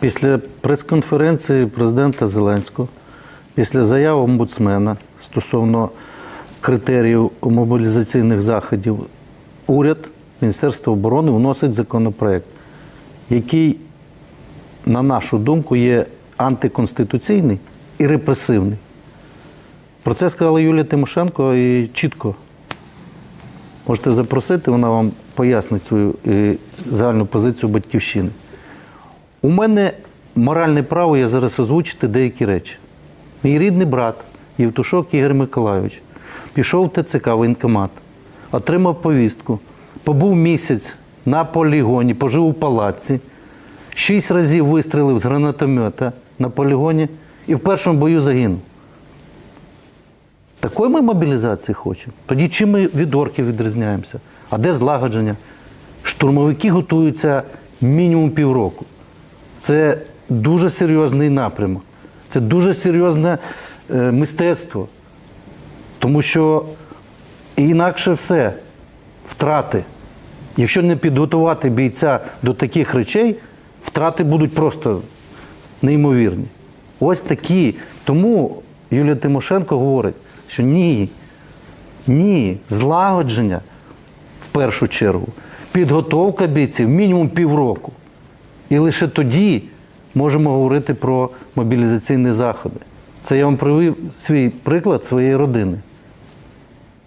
Після прес-конференції президента Зеленського, після заяви омбудсмена стосовно критеріїв мобілізаційних заходів, уряд, Міністерство оборони вносить законопроект, який, на нашу думку, є антиконституційний і репресивний. Про це сказала Юлія Тимошенко і чітко. Можете запросити, вона вам пояснить свою е, загальну позицію батьківщини. У мене моральне право є зараз озвучити деякі речі. Мій рідний брат Євтушок Ігор Миколайович пішов в ТЦК воєнкомат, отримав повістку, побув місяць на полігоні, пожив у палаці, шість разів вистрілив з гранатомета на полігоні і в першому бою загинув. Такої ми мобілізації хочемо. Тоді чим ми від орків відрізняємося? А де злагодження? Штурмовики готуються мінімум півроку. Це дуже серйозний напрямок. Це дуже серйозне е, мистецтво. Тому що інакше все втрати. Якщо не підготувати бійця до таких речей, втрати будуть просто неймовірні. Ось такі. Тому Юлія Тимошенко говорить, що ні, ні, злагодження в першу чергу, підготовка бійців мінімум півроку. І лише тоді можемо говорити про мобілізаційні заходи. Це я вам привів свій приклад своєї родини.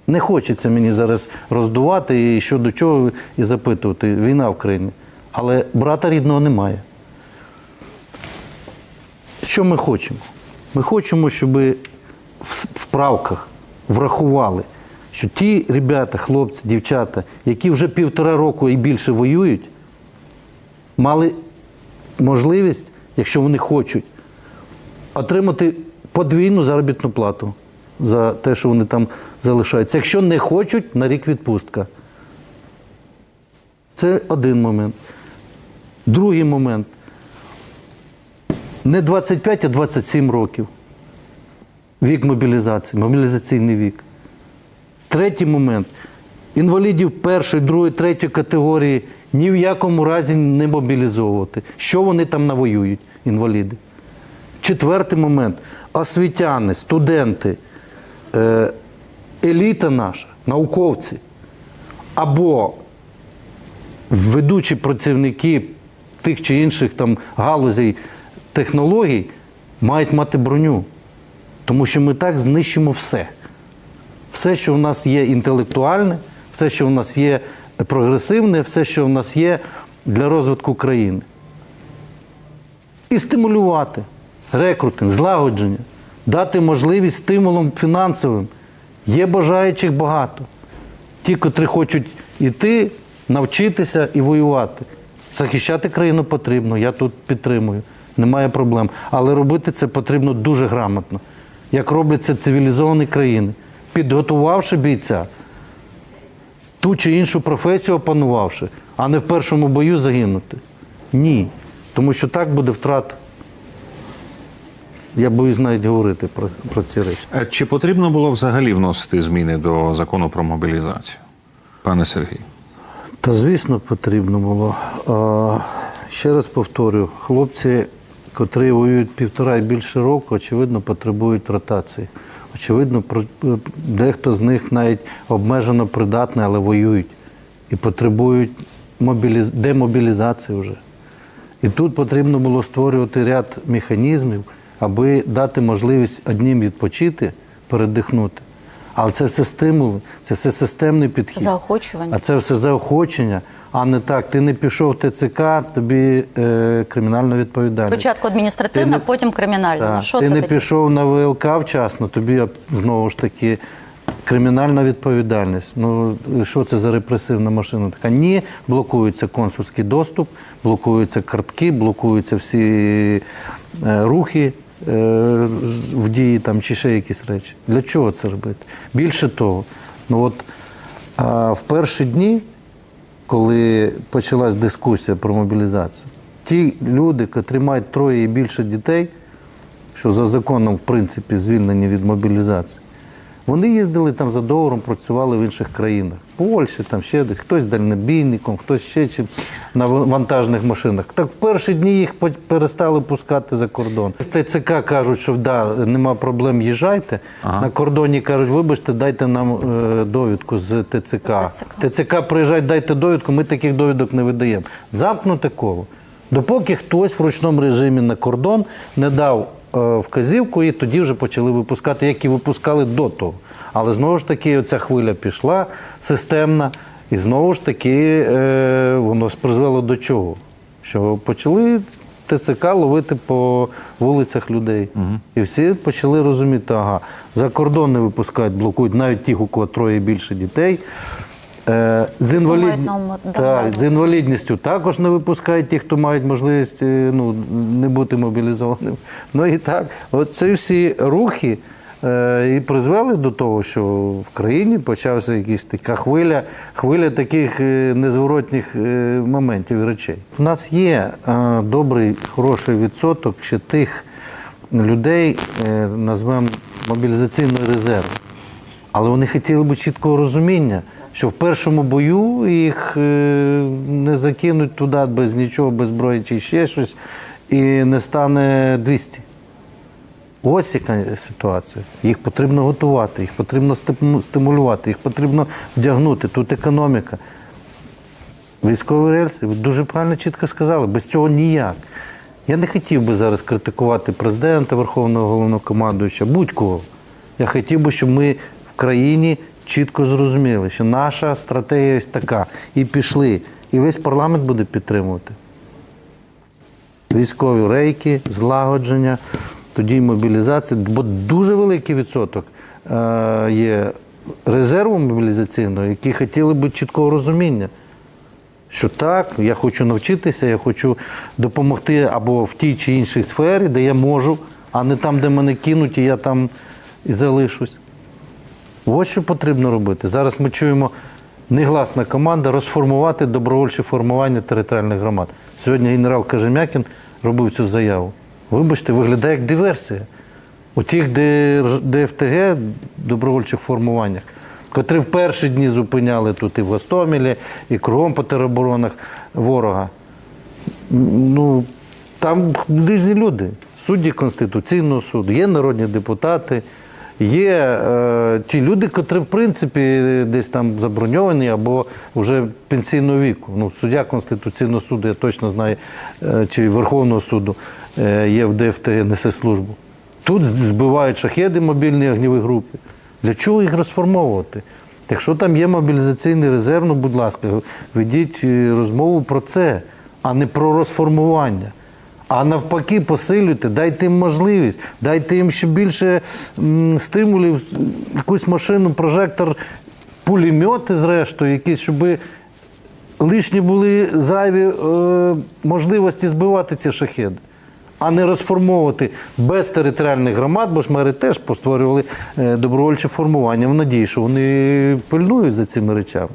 Не хочеться мені зараз роздувати і що до чого і запитувати. Війна в країні. Але брата рідного немає. Що ми хочемо? Ми хочемо, щоб в правках врахували, що ті ребята, хлопці, дівчата, які вже півтора року і більше воюють, мали можливість, якщо вони хочуть, отримати подвійну заробітну плату за те, що вони там залишаються. Якщо не хочуть, на рік відпустка. Це один момент. Другий момент. Не 25, а 27 років. Вік мобілізації, мобілізаційний вік. Третій момент. Інвалідів першої, другої, третьої категорії ні в якому разі не мобілізовувати. Що вони там навоюють, інваліди? Четвертий момент. Освітяни, студенти, е, еліта наша, науковці або ведучі працівники тих чи інших там галузей технологій мають мати броню. Тому що ми так знищимо все. Все, що в нас є інтелектуальне, все, що в нас є прогресивне, все, що в нас є для розвитку країни. І стимулювати рекрутинг, злагодження, дати можливість стимулом фінансовим. Є бажаючих багато. Ті, котрі хочуть йти, навчитися і воювати. Захищати країну потрібно, я тут підтримую, немає проблем. Але робити це потрібно дуже грамотно, як роблять це цивілізовані країни, підготувавши бійця, ту чи іншу професію опанувавши, а не в першому бою загинути. Ні. Тому що так буде втрата. Я боюсь навіть говорити про, про ці речі. Е, Чи потрібно було взагалі вносити зміни до закону про мобілізацію, пане Сергій? Та звісно, потрібно було. А, ще раз повторю, хлопці, котрі воюють півтора і більше року, очевидно, потребують ротації. Очевидно, про- дехто з них навіть обмежено придатний, але воюють і потребують мобіліз... демобілізації вже. І тут потрібно було створювати ряд механізмів, аби дати можливість одним відпочити, передихнути. Але це все стимули, це все системний підхід. Заохочування. А це все заохочення, а не так. Ти не пішов в ТЦК, тобі е, кримінальна відповідальність. Спочатку адміністративна, Ти не- потім кримінальна. Так, Ну, що ти це не таке? пішов на ВЛК вчасно, тобі знову ж таки кримінальна відповідальність. Ну що це за репресивна машина? Така ні, блокується консульський доступ, блокуються картки, блокуються всі е, рухи. е, В дії там чи ще якісь речі. Для чого це робити? Більше того, ну от а, в перші дні, коли почалась дискусія про мобілізацію, ті люди, котрі мають троє і більше дітей, що за законом, в принципі, звільнені від мобілізації, Вони їздили там за договором, працювали в інших країнах. Польщі, там ще десь, хтось дальнобійником, хтось ще чим на ва- вантажних машинах. Так в перші дні їх по- перестали пускати за кордон. В ТЦК кажуть, що да, нема проблем, їжджайте. На кордоні кажуть, вибачте, дайте нам е, довідку з ТЦК. З ТЦК. ТЦК приїжджають, дайте довідку, ми таких довідок не видаємо. Замкнуте коло. Допоки хтось в ручному режимі на кордон не дав вказівку, і тоді вже почали випускати, як і випускали до того. Але знову ж таки, оця хвиля пішла системна, і знову ж таки е, воно призвело до чого? Що почали ТЦК ловити по вулицях людей. І всі почали розуміти, ага, за кордон не випускають, блокують навіть ті, у кого троє більше дітей. Е, з, інвалід... Так, з інвалідністю також не випускають ті, хто мають можливість е, ну, не бути мобілізованим. Ну і так, ось ці всі рухи е, і призвели до того, що в країні почався якась така хвиля, хвиля таких незворотніх моментів і речей. У нас є е, добрий, хороший відсоток ще тих людей, е, назвемо мобілізаційний резерв. Але вони хотіли б чіткого розуміння, що в першому бою їх е, не закинуть туди без нічого, без зброї чи ще щось, і не стане 200. Ось яка ситуація. Їх потрібно готувати, їх потрібно стимулювати, їх потрібно вдягнути. Тут економіка. Військові рельси, ви дуже правильно чітко сказали, без цього ніяк. Я не хотів би зараз критикувати президента, Верховного головнокомандуюча, будь-кого. Я хотів би, щоб ми в країні чітко зрозуміли, що наша стратегія ось така. І пішли. І весь парламент буде підтримувати. Військові рейки, злагодження, тоді мобілізація, бо дуже великий відсоток е, є резерву мобілізаційного, які хотіли б чіткого розуміння. Що так, я хочу навчитися, я хочу допомогти або в тій чи іншій сфері, де я можу, а не там, де мене кинуть, і я там і залишусь. Ось що потрібно робити. Зараз ми чуємо негласна команда розформувати добровольче формування територіальних громад. Сьогодні генерал Кажем'якін робив цю заяву. Вибачте, виглядає як диверсія. У тих ДФТГ добровольчих формуваннях, котрі в перші дні зупиняли тут і в Гостомелі, і кругом по тероборонах ворога. Ну, там різні люди, судді Конституційного суду, є народні депутати, є е, ті люди, котрі, в принципі, десь там заброньовані або вже пенсійного віку. Ну, суддя Конституційного суду, я точно знаю, е, чи Верховного суду е, є в ДФТГ, несе службу. Тут збивають шахеди мобільні огніві групи. Для чого їх розформовувати? Якщо там є мобілізаційний резерв, ну, будь ласка, ведіть е, розмову про це, а не про розформування. А навпаки, посилюйте, дайте їм можливість, дайте їм ще більше стимулів, якусь машину, прожектор, пулемети, зрештою, якісь, щоб лишні були зайві е, можливості збивати ці шахеди, а не розформовувати без територіальних громад, бо ж мери теж постворювали е, добровольче формування в надії, що вони пильнують за цими речами.